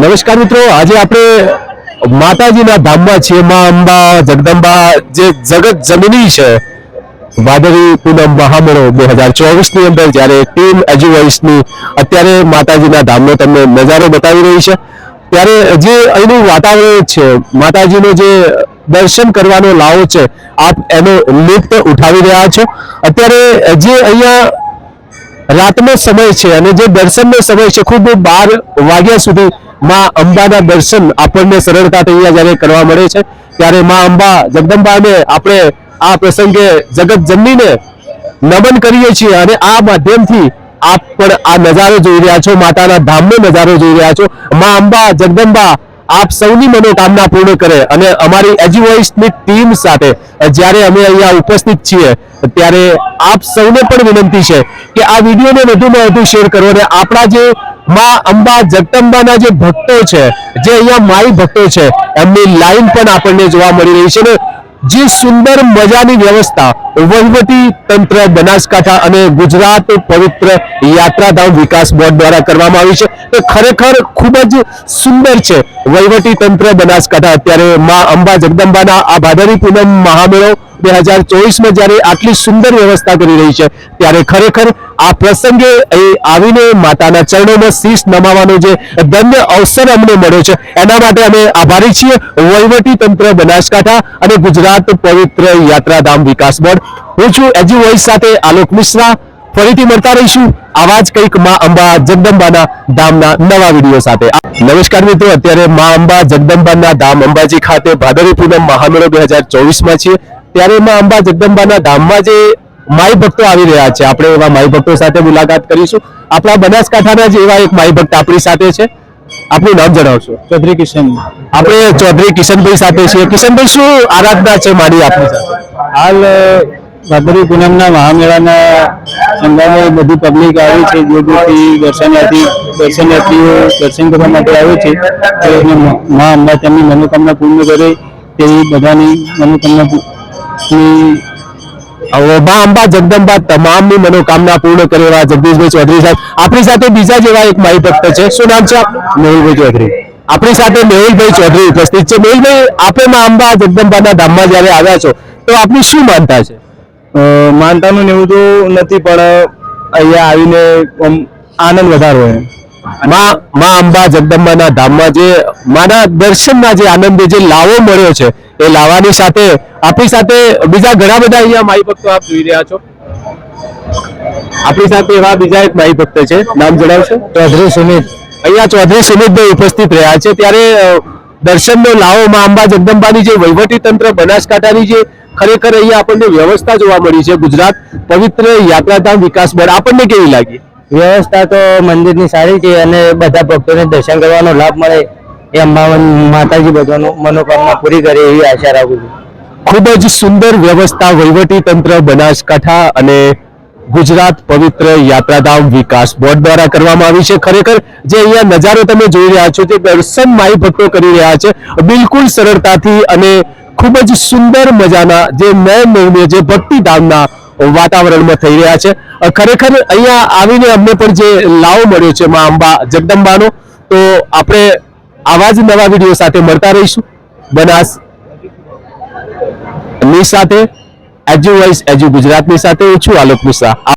નમસ્કાર મિત્રો, આજે આપણે માતાજીના ધામમાં છીએ. મા અંબા, જગદંબા, જે જગત જમીની છે, વાદળી, પૂનમ મહામેળો બે હજાર ચોવીસની અંદર જ્યારે ટીમ એજ્યુવાઇસની અત્યારે માતાજીના ધામનો તમને નજારો બતાવી રહી છે. ત્યારે જે અહીંનું વાતાવરણ છે, માતાજીનો જે દર્શન કરવાનો લાવો છે, આપ એનો લુપ્ત ઉઠાવી રહ્યા છો. અત્યારે જે અહીંયા રાતનો સમય છે અને જે દર્શનનો સમય છે, ખૂબ બાર વાગ્યા સુધી માં અંબાના દર્શન આપણને સરળતાથી અહીંયા જ્યારે કરવા મળે છે, ત્યારે માં અંબા જગદંબાને આપણે આ પ્રસંગે જગત જમીને નમન કરીએ છીએ અને આ માધ્યમથી આપ પણ આ નજારો જોઈ રહ્યા છો, માતાના ધામનો નજારો જોઈ રહ્યા છો. માં અંબા, જગદંબા આપ સૌની મનોકામના પૂર્ણ કરે અને અમારી એજ્યુવાઇસની ટીમ સાથે જ્યારે અમે અહીંયા ઉપસ્થિત છીએ, ત્યારે આપ સૌને પણ વિનંતી છે કે આ વિડીયોને વધુમાં વધુ શેર કરો અને આપણા જે માં અંબા, જગદંબાના જે ભક્તો છે, જે અહીંયા માઈ ભક્તો છે, એમની લાઈન પણ આપણને જોવા મળી રહી છે ને જે સુંદર મજાની વ્યવસ્થા વહીવટી તંત્ર, બનાસકાંઠા અને ગુજરાત પવિત્ર યાત્રાધામ વિકાસ બોર્ડ દ્વારા કરવામાં આવી છે. તે ખરેખર ખૂબ જ સુંદર છે વહીવટી તંત્ર બનાસકાંઠા. અત્યારે મા અંબા જગદંબાના આ ભાદરી પૂનમ મહામેળો બે હજાર ચોવીસમાં જ્યારે આટલી સુંદર વ્યવસ્થા કરી રહી છે, ત્યારે ખરેખર આ પ્રસંગે આવીને માતાના ચરણોમાં શીશ નમાવાનો જે ધન્ય અવસર અમને મળ્યો છે, એના માટે અમે આભારી છીએ. વહીવટી તંત્ર, બનાસકાંઠા અને ગુજરાત પવિત્ર યાત્રાધામ વિકાસ બોર્ડ. હું છું એજી વોઇસ સાથે આલોક મિશ્રા. ફરીથી મળતા રહીશું આવા જ કંઈકમાં અંબા જગદંબાના ધામના નવા વીડિયો સાથે. નમસ્કાર મિત્રો, અત્યારે માં અંબા જગદંબાના ધામ અંબાજી ખાતે ભાદરવી પૂનમ મહામેળો બે હજાર ચોવીસમાં છીએ. ત્યારે એમાં અંબા જગદંબાના ધામમાં જે માઈ ભક્તો આવી રહ્યા છે આપણે એવા માઈ ભક્તો સાથે મુલાકાત કરીશું. આપણા બનાસકાંઠાના જ એવા એક માઈ ભક્ત આપણી સાથે છે. આપનું નામ જણાવશો? ચૌધરી કિશન. આપણે ચૌધરી કિશનભાઈ સાથે છીએ. કિશનભાઈ શું આરાધના છે મારી આપની સાથે? હાલ ભાદરવી પૂનમના મહામેળાના સંગામે બધી પબ્લિક આવી છે. જે દૂરથી દર્શનાર્થી દર્શનાર્થીઓ દર્શન કરવા માટે આવે છે. તો મા અંબા તેમની મનોકામના પૂર્ણ કરે તેવી બધાની મનોકામના મા અંબા જગદંબા તમામની મનોકામના પૂર્ણ કરેલા જગદીશભાઈ ચૌધરી સાહેબ. આપણી સાથે બીજા જેવા એક માઈ ભક્ત છે. શું નામ છે? મેહુલભાઈ ચૌધરી. આપણી સાથે મેહુલભાઈ ચૌધરી ઉપસ્થિત છે. મેહુલભાઈ આપે મા અંબા જગદંબાના ધામમાં જ્યારે આવ્યા છો તો આપની શું માનતા છે? માનતાનું એવું તો નથી પણ અહીંયા આવીને આનંદ વધારો હોય માં માં અંબા જગદંબાના ધામમાં જે માના દર્શનના જે આનંદ જે લાવો મળ્યો છે એ લાવાની સાથે આપણી સાથે બીજા ઘણા બધા અહીંયા માઈ ભક્તો આપ જોઈ રહ્યા છો. આપણી સાથે એવા બીજા એક માઈ ભક્ત છે નામ જણાવશો? ચૌધરી સુમિત. અહીંયા ચૌધરી સુમિતભાઈ ઉપસ્થિત રહ્યા છે ત્યારે દર્શનનો લાવો માં અંબા જગદંબાની જે વહીવટી તંત્ર બનાસકાંઠાની જે ખરેખર અહીંયા આપણને વ્યવસ્થા જોવા મળી છે ગુજરાત પવિત્ર યાત્રાધામ વિકાસ બોર્ડ આપણને કેવી લાગી? વ્યવસ્થા તો મંદિરની સારી છે અને બધા ભક્તોને દર્શન કરવાનો લાભ મળે એ અંબાવન માતાજી બધાનો મનોકામના પૂરી કરે એવી આશા રાખું છું. ખૂબ જ સુંદર વ્યવસ્થા વહીવટી તંત્ર, બનાસકાંઠા અને ગુજરાત પવિત્ર યાત્રાધામ વિકાસ બોર્ડ દ્વારા કરવામાં આવી છે. ખરેખર જે અહીંયા નજારો તમે જોઈ રહ્યા છો તે દર્શન માઈ ભક્તો કરી રહ્યા છે. બિલકુલ સરળતાથી અને ખૂબ જ સુંદર મજાના જે નય નયનીય જે ભક્તિધામના વાતાવરણમાં થઈ રહ્યા છે. ખરેખર અહીંયા આવીને અમને પણ જે લાવો મળ્યો છે મા અંબા જગદંબાનો, તો આપણે આવા જ નવા વીડિયો સાથે મળતા રહીશું. બનાસની સાથે એજ્યુ વોઇસ એજ્યુ ગુજરાતની સાથે, હું છું આલોક મિશ્રા